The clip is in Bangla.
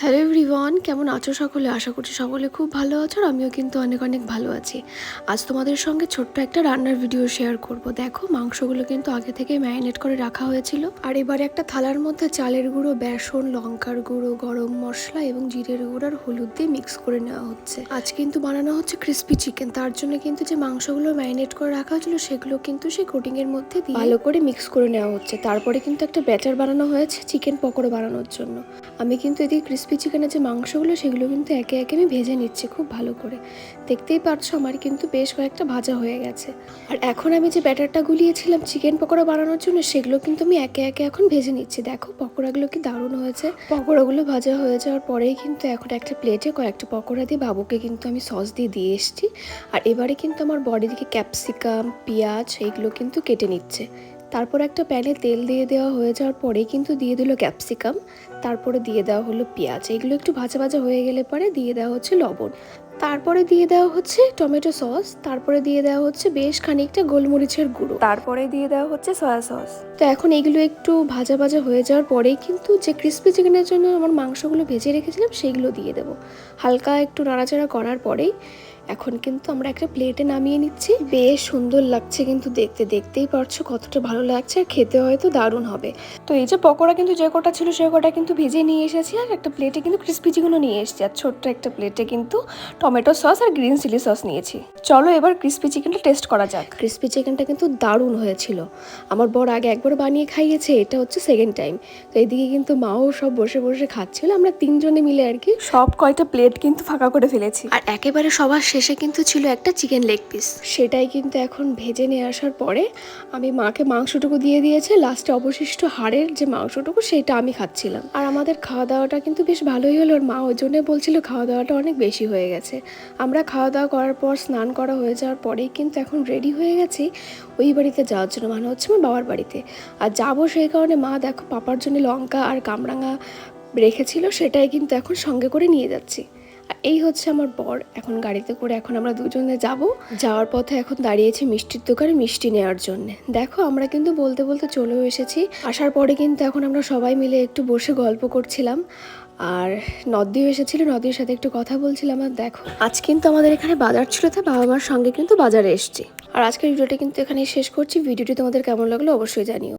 হ্যালো এভরিওয়ান কেমন আছো সকলে? আশা করছি সকলে খুব ভালো আছো আর আমিও কিন্তু অনেক অনেক ভালো আছি। আজ তোমাদের সঙ্গে ছোট্ট একটা রান্নার ভিডিও শেয়ার করব। দেখো, মাংসগুলো কিন্তু আগে থেকে ম্যারিনেট করে রাখা হয়েছিল। আর এবারে একটা থালার মধ্যে চালের গুঁড়ো, বেসন, লঙ্কার গুঁড়ো, গরম মশলা এবং জিরের গুঁড়ো আর হলুদ দিয়ে মিক্স করে নেওয়া হচ্ছে। আজ কিন্তু বানানো হচ্ছে ক্রিস্পি চিকেন তার জন্য কিন্তু যে মাংসগুলো ম্যারিনেট করে রাখা হয়েছিল সেগুলো কিন্তু সেই কোটিং এর মধ্যে দিয়ে ভালো করে মিক্স করে নেওয়া হচ্ছে। তারপরে কিন্তু একটা ব্যাটার বানানো হয়েছে চিকেন পকোড়া বানানোর জন্য। আমি কিন্তু এদিকে ক্রিস্পি চিকেনের যে মাংসগুলো, সেগুলো কিন্তু একে একে আমি ভেজে নিচ্ছি খুব ভালো করে। দেখতেই পারছ আমার কিন্তু বেশ কয়েকটা ভাজা হয়ে গেছে। আর এখন আমি যে ব্যাটারটা গুলিয়েছিলাম চিকেন পকোড়া বানানোর জন্য, সেগুলো কিন্তু আমি একে একে এখন ভেজে নিচ্ছি। দেখো পকোড়াগুলো কি দারুণ হয়েছে। পকোড়াগুলো ভাজা হয়ে যাওয়ার পরেই কিন্তু এখন একটা প্লেটে কয়েকটা পকোড়া দিয়ে বাবুকে কিন্তু আমি সস দিয়ে দিয়ে এসেছি। আর এবারে কিন্তু আমার বডি দিকে ক্যাপসিকাম পেঁয়াজ, এইগুলো কিন্তু কেটে নিচ্ছে। তারপর একটা প্যানে তেল দিয়ে দেওয়া হয়ে যাওয়ার পরেই কিন্তু দিয়ে দিল ক্যাপসিকাম তারপরে দিয়ে দেওয়া হলো পেঁয়াজ। এগুলো একটু ভাজা ভাজা হয়ে গেলে পরে দিয়ে দেওয়া হচ্ছে লবণ। তারপরে দিয়ে দেওয়া হচ্ছে টমেটো সস তারপরে দিয়ে দেওয়া হচ্ছে বেশ খানিকটা গোলমরিচের গুঁড়ো। তারপরে দিয়ে দেওয়া হচ্ছে সয়া সস। তো এখন এগুলো একটু ভাজা ভাজা হয়ে যাওয়ার পরেই কিন্তু যে ক্রিস্পি চিকেনের জন্য আমার মাংসগুলো ভেজে রেখেছিলাম সেইগুলো দিয়ে দেবো। হালকা একটু নাড়াচাড়া করার পরেই এখন কিন্তু আমরা একটা প্লেটে নামিয়ে নিচ্ছি। বেশ সুন্দর লাগছে কিন্তু দেখতে। দেখতেই পারছ কতটা ভালো লাগছে। আর খেতে হয়তো দারুণ হবে। তো এই যে পকোড়া কিন্তু যে কটা ছিল সে কটা কিন্তু ভেজে নিয়ে এসেছি। আর একটা প্লেটে কিন্তু ক্রিস্পি চিকেনও নিয়ে এসেছি। আর ছোট্ট একটা প্লেটে কিন্তু টমেটো সস আর গ্রিন চিলি সস নিয়েছি। চলো এবার ক্রিস্পি চিকেনটা টেস্ট করা যাক। ক্রিস্পি চিকেনটা কিন্তু দারুণ হয়েছিল। আমার বর আগে একবার বানিয়ে খাইয়েছে। এটা হচ্ছে সেকেন্ড টাইম তো এইদিকে কিন্তু মাও সব বসে বসে খাচ্ছিল। আমরা তিনজনে মিলে আর কি সব কয়টা প্লেট কিন্তু ফাঁকা করে ফেলেছি। আর একেবারে সবার শেষে কিন্তু ছিল একটা চিকেন লেগ পিস সেটাই কিন্তু এখন ভেজে নিয়ে আসার পরে আমি মাকে মাংসটুকু দিয়ে দিয়েছে লাস্টে অবশিষ্ট হাড়ের যে মাংসটুকু সেটা আমি খাচ্ছিলাম। আর আমাদের খাওয়া দাওয়াটা কিন্তু বেশ ভালোই হলো, আর মা ওই জন্য বলছিল খাওয়া দাওয়াটা অনেক বেশি হয়ে গেছে। আমরা খাওয়া দাওয়া করার পর, স্নান করা হয়ে যাওয়ার পরেই কিন্তু এখন রেডি হয়ে গেছি ওই বাড়িতে যাওয়ার জন্য মানে হচ্ছে আমার বাবার বাড়িতে। আর যাব সেই কারণে মা দেখো, পাপার জন্য লঙ্কা আর কামরাঙা রেখেছিল, সেটাই কিন্তু এখন সঙ্গে করে নিয়ে যাচ্ছি। এই হচ্ছে আমার বর। এখন গাড়িতে করে এখন আমরা দুজনে যাব। যাওয়ার পথে এখন দাঁড়িয়েছি মিষ্টির দোকানে মিষ্টি নেওয়ার জন্য। দেখো, আমরা কিন্তু বলতে বলতে চলেও এসেছি। আসার পরে কিন্তু এখন আমরা সবাই মিলে একটু বসে গল্প করছিলাম। আর নদীও এসেছিল, নদীর সাথে একটু কথা বলছিলাম। আর দেখো, আজ কিন্তু আমাদের এখানে বাজার ছিল, তাই বাবা মার সঙ্গে কিন্তু বাজারে এসছি। আর আজকের ভিডিওটা কিন্তু এখানে শেষ করছি। ভিডিওটি তোমাদের কেমন লাগল অবশ্যই জানিও।